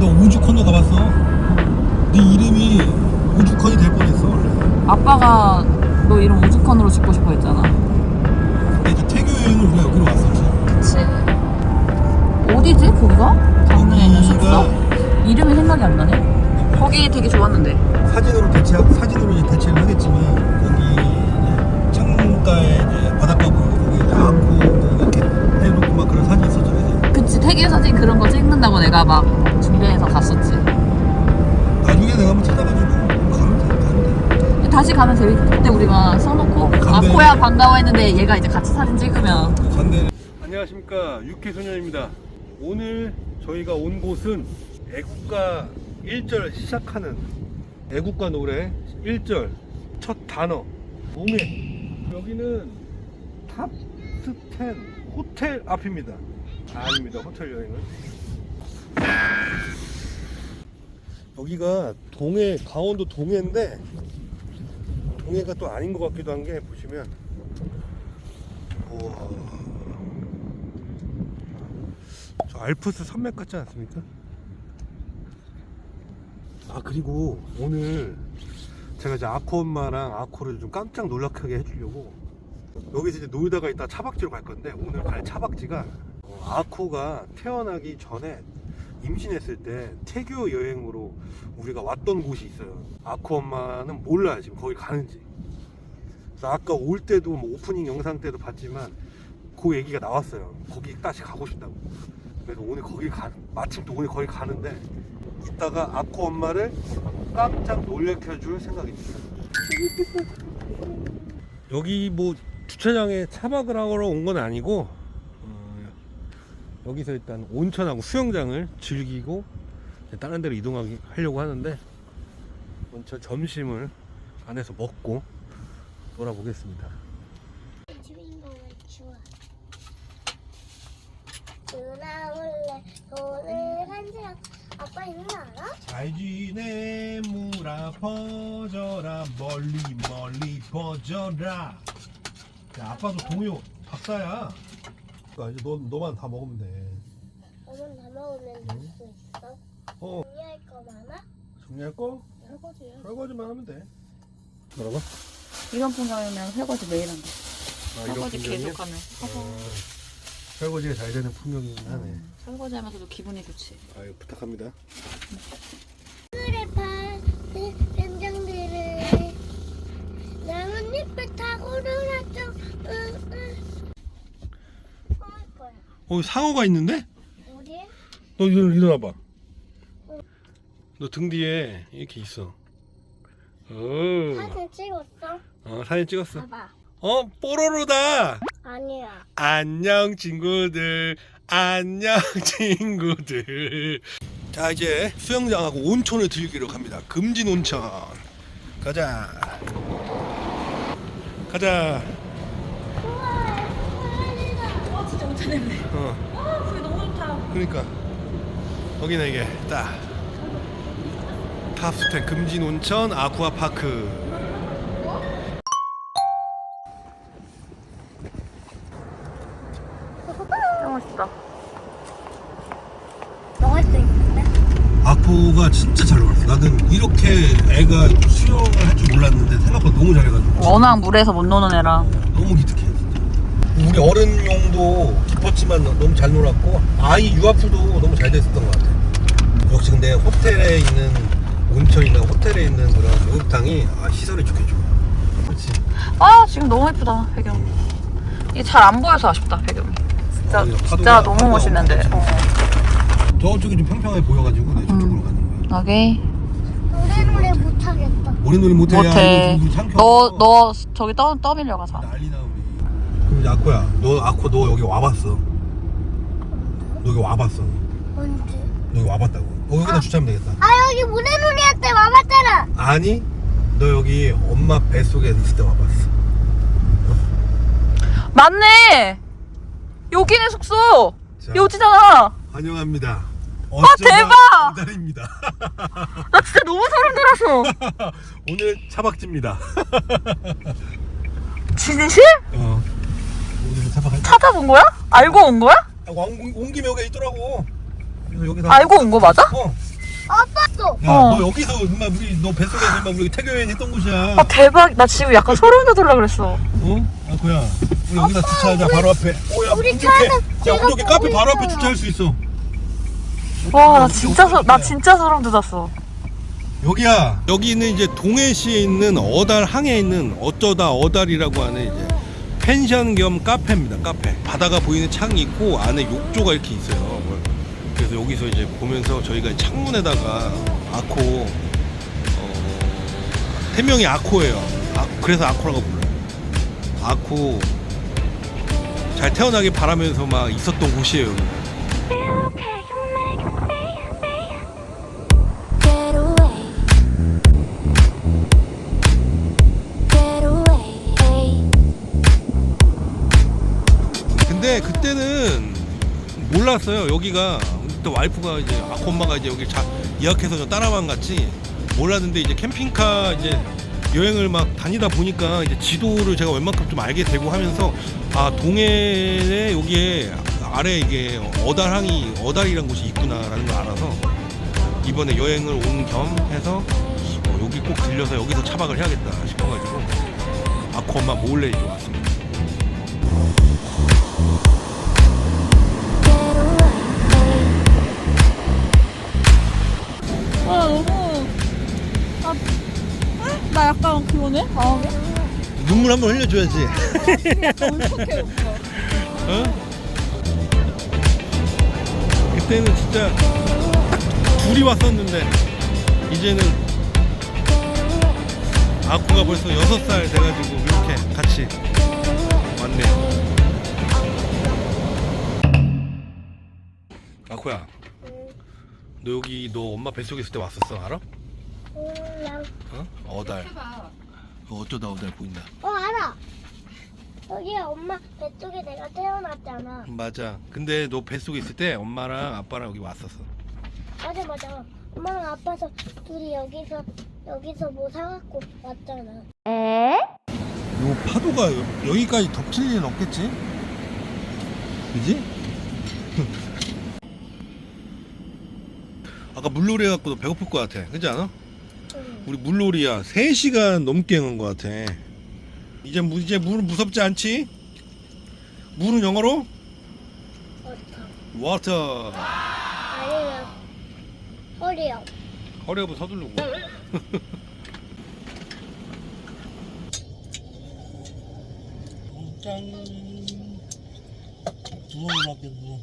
너 우주컨도 가봤어? 네 이름이 우주컨이 될 뻔했어 원래 아빠가 너 이름 우주컨으로 짓고 싶어 했잖아. 근데 이제 태교 여행을 우리가 여기로 왔었지 그치. 어디지, 거기가? 강릉에 있는 숙소? 이름이 생각이 안 나네. 거기 되게 좋았는데. 사진으로 대체 사진으로 이제 대체를 하겠지만 거기 이제 창가에 이제 바닷가 보이고 거기 이제 뭐 이렇게 해놓고 막 그런 사진 있었잖아 그치, 태계 사진 그런 거 찍는다고 내가 막 가면 재밌겠다. 그때 우리가 써놓고, 아, 간대. 코야 반가워 했는데 얘가 이제 같이 사진 찍으면. 반대 안녕하십니까. 육회소년입니다. 오늘 저희가 온 곳은 애국가 1절 시작하는 애국가 노래 1절 첫 단어. 몽해 여기는 탑스텐 호텔 앞입니다. 아닙니다. 호텔 여행은. 여기가 동해 강원도 동해인데 동해가 또 아닌 것 같기도 한 게 보시면 우와. 저 알프스 산맥 같지 않습니까? 아 그리고 오늘 제가 이제 아코 엄마랑 아코를 좀 깜짝 놀라게 해주려고 여기서 이제 놀다가 이따 차박지로 갈 건데 오늘 갈 차박지가 어, 아코가 태어나기 전에 임신했을 때 태교 여행으로 우리가 왔던 곳이 있어요. 아코 엄마는 몰라요 지금 거기 가는지. 그래서 아까 올 때도 뭐 오프닝 영상 때도 봤지만 그 얘기가 나왔어요. 거기 다시 가고 싶다고. 그래서 오늘 거기 가, 마침 또 오늘 거기 가는데 이따가 아코 엄마를 깜짝 놀래켜줄 생각입니다. 여기 뭐 주차장에 차박을 하러 온 건 아니고 어, 여기서 일단 온천하고 수영장을 즐기고 다른 데로 이동하려고 하는데 먼저 점심을 안에서 먹고 돌아보겠습니다. 누나 몰래 돈을 한지랑 아빠 있는 거 알아? 잘 지내 무라 퍼져라 멀리 멀리 퍼져라 야 아빠도 동요 박사야 아, 이제 너, 너만 다 먹으면 돼 오늘 다 먹으면 될수 있어? 어. 정리할 거 많아? 정리할 거? 설거지야. 설거지만 하면 돼 뭐라고? 이런 풍경이면 설거지 매일 한다. 아, 설거지? 계속하면. 어, 설거지가 잘 되는 풍경이긴 하네 설거지 하면서도 기분이 좋지. 아유 부탁합니다 어 상어가 있는데? 어디? 너 일어나, 일어나봐. 너 등 뒤에 이렇게 있어. 어, 사진 찍었어? 어 사진 찍었어. 봐봐. 어 뽀로로다. 아니야. 안녕 친구들. 안녕 친구들. 자 이제 수영장하고 온천을 즐기러 갑니다. 금진 온천. 가자. 가자 우와, 수아리다. 어, 아, 그게 너무 좋다. 그러니까 여기는 이게 딱 탑스텐 금진 온천 아쿠아 파크 너무 멋있다. 먹을 수 있는데? 아쿠가 진짜 잘 놀았어 나는 이렇게 애가 수영을 할 줄 몰랐는데 생각보다 너무 잘해가지고 워낙 물에서 못 노는 애라. 너무 기특해. 우리 어른용도 깊었지만 너무 잘 놀았고 아이 유아풀도 너무 잘 됐었던 것 같아 역시 근데 호텔에 있는 온천이나 호텔에 있는 그런 목욕탕이 아, 시설이 좋게 좋아 그렇지 아, 지금 너무 예쁘다, 배경. 이게 잘 안 보여서 아쉽다, 배경이. 진짜, 진짜 파도가- 너무 파도가 멋있는데. 엄청 어. 저쪽이 좀 평평해 보여가지고 내 저쪽으로 가는 거야 여기. 노래 노래 못하겠다. 모래놀이 못해 야, 못해. 이거 좀 창피하다. 너, 너 저기 떠, 떠밀려 가서. 난리나 우리 그럼 이제 아코야 너 아코 너 여기 와봤어 너 여기 와봤어 언제? 너 여기 와봤다고 어, 여기다 주차하면 되겠다 아 여기 모래놀이 할 때 와봤잖아. 아니 너 여기 엄마 뱃속에 있을 때 와봤어 맞네! 여기네 숙소! 자. 여기잖아! 환영합니다 아, 대박! 기다립니다 나 진짜 너무 소름 돋았어! 오늘 차박지입니다 진실? 어 찾아본 거야? 알고 온 거야? 아, 온, 온 김에 여기 있더라고 그래서 여기서 알고 온 거 맞아? 어 아빠 또. 야, 어. 너 여기서 엄마 우리 너 뱃속에서 엄마 우리 태교 여행 했던 곳이야. 아 대박 나 지금 약간 소름 돋으려 그랬어 어? 아코야. 우리 여기다 주차하자 바로 앞에. 오야 우리 우리 차는 야 제가 카페 바로 앞에 있어요. 주차할 수 있어. 와 나 진짜 소, 나 진짜 소름 돋았어 여기야. 여기는 이제 동해시에 있는 어달 항에 있는 어쩌다 어달이라고 하는 이제 펜션 겸 카페입니다. 카페. 바다가 보이는 창이 있고 안에 욕조가 이렇게 있어요. 뭐. 그래서 여기서 이제 보면서 저희가 창문에다가 아코 어, 태명이 아코예요. 아, 그래서 아코라고 불러요. 아코 잘 태어나길 바라면서 막 있었던 곳이에요. 여기. 몰랐어요. 여기가 그때 와이프가 이제 아코 엄마가 이제 여기 자, 예약해서 저 따라만 갔지 몰랐는데 이제 캠핑카 이제 여행을 막 다니다 보니까 이제 지도를 제가 웬만큼 좀 알게 되고 하면서 아 동해에 여기에 아래 이게 어달항이 어달이란 곳이 있구나라는 걸 알아서 이번에 여행을 온 겸 해서 어, 여기 꼭 들려서 여기서 차박을 해야겠다 싶어가지고 아코 엄마 몰래 이제 왔습니다. 약간 그러네 마음이 눈물 한번 흘려줘야지. 울컥해 오빠 어? 그때는 진짜 딱 둘이 왔었는데 이제는 아쿠가 벌써 여섯 살 돼가지고 이렇게 같이 왔네요. 아쿠야, 너 여기 너 엄마 뱃속에 있을 때 왔었어, 알아? 어? 어달. 어쩌다 어달 보인다. 어 알아. 여기 엄마 뱃속에 내가 태어났잖아. 맞아. 근데 너 뱃속에 있을 때 엄마랑 아빠랑 여기 왔었어. 맞아 맞아. 엄마랑 아빠서 둘이 여기서 여기서 뭐 사갖고 왔잖아. 요 파도가 여- 여기까지 덮칠 일은 없겠지? 그지? 아까 물놀이 해갖고 너 배고플 것 같아. 그지 않아? 응. 우리 물놀이야. 3시간 넘게 한 것 같아. 이제, 무- 이제 물은 무섭지 않지? 물은 영어로? 워터. 아니면 허리요. 허리 한번 서두르고. 짠. 무서워밖에 무서워.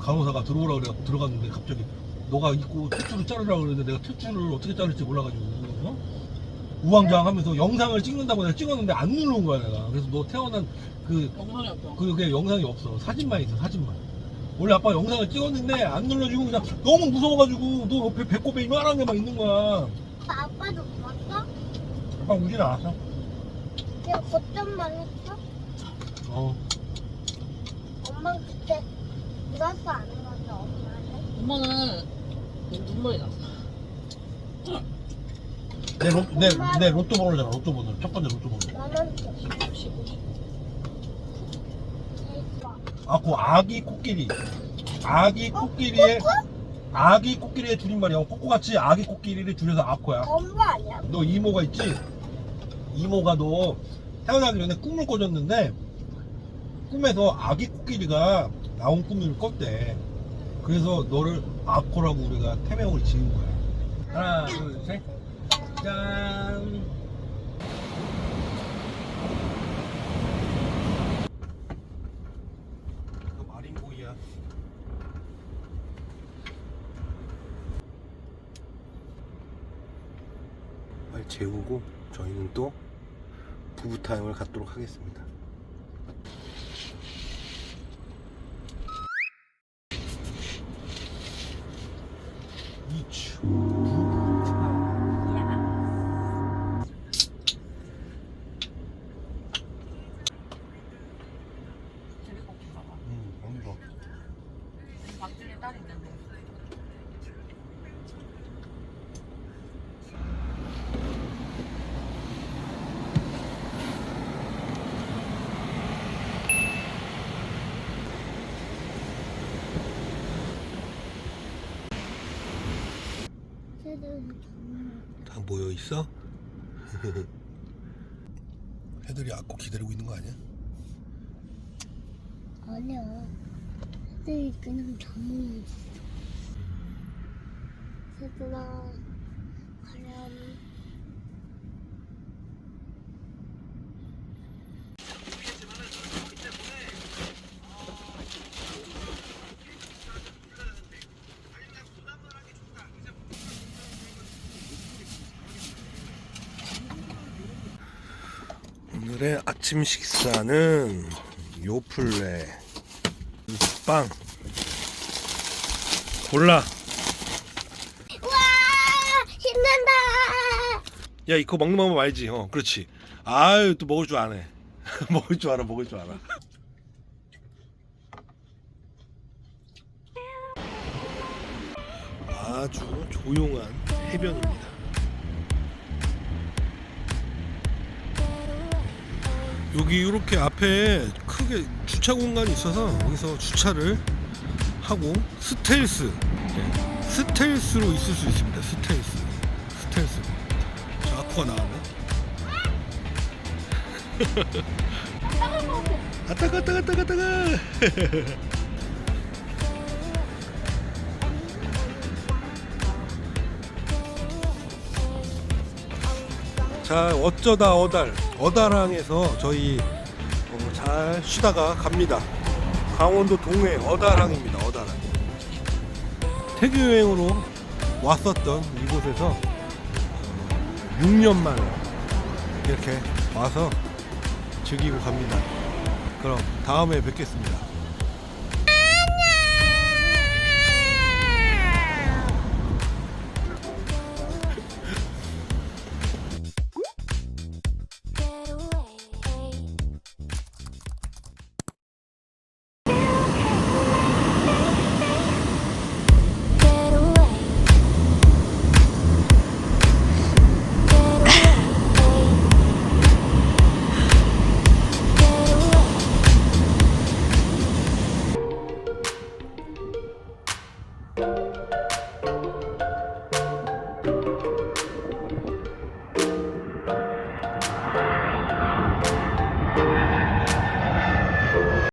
간호사가 들어오라 그래 들어갔는데 갑자기 너가 입고 탯줄을 자르라 그러는데 내가 탯줄을 어떻게 자를지 몰라가지고 어? 우왕좌왕하면서 영상을 찍는다고 내가 찍었는데 안 누른 거야 내가 그래서 너 태어난 그 영상이 없어 그게 영상이 없어 사진만 있어 사진만 원래 아빠 영상을 찍었는데 안 눌러주고 그냥 너무 무서워가지고 너 옆에 배꼽에 이만한 게 막 있는 거야 아빠, 아빠도 봤어? 아빠 우진 않았어 그냥 걱정만 했어? 어 엄마 그때 울었어 안 울었어 엄마는? 엄마는 눈물이 났어 내, 로, 내, 내 로또 번호잖아 로또 번호 첫 번째 로또 번호 나만 줘. 쉬고 대박. 아, 그 아기 코끼리. 아기 코끼리의 아기 코끼리의 줄임말이야. 꼬꼬같이 아기 코끼리를 줄여서 아코야. 엄마 아니야? 너 이모가 있지? 이모가 너 태어나기 전에 꿈을 꿔줬는데 꿈에서 아기 코끼리가 나온 꿈을 꿨대. 그래서 너를 아코라고 우리가 태명을 지은 거야. 하나, 둘, 셋. 짠. 이거 마린고이야. 재우고 저희는 또 부부 타임을 갖도록 하겠습니다. 이추 부부 타임. 음, 너무 좋아. 박준이 딸이 있는데 새들은 다 모여 있어? 애들이 아고 기다리고 있는 거 아니야? 아니야. 새들이 그냥 잠을 있어. 새들아, 오늘의 아침 식사는 요플레 빵 골라 우와! 신난다! 야 이거 먹는 방법 알지? 어 그렇지 아유 또 먹을 줄 아네 먹을 줄 알아 먹을 줄 알아 아주 조용한 해변입니다 여기 이렇게 앞에 크게 주차 공간이 있어서 여기서 주차를 하고 스텔스. 네, 스텔스로 있을 수 있습니다. 스텔스. 스텔스. 자, 아쿠가 나왔네 아따가 아따가 아따가 아따가 자 어쩌다 어달 어달항에서 저희 어, 잘 쉬다가 갑니다. 강원도 동해 어달항입니다 어달항 태교 여행으로 왔었던 이곳에서 6년 만에 이렇게 와서 즐기고 갑니다. 그럼 다음에 뵙겠습니다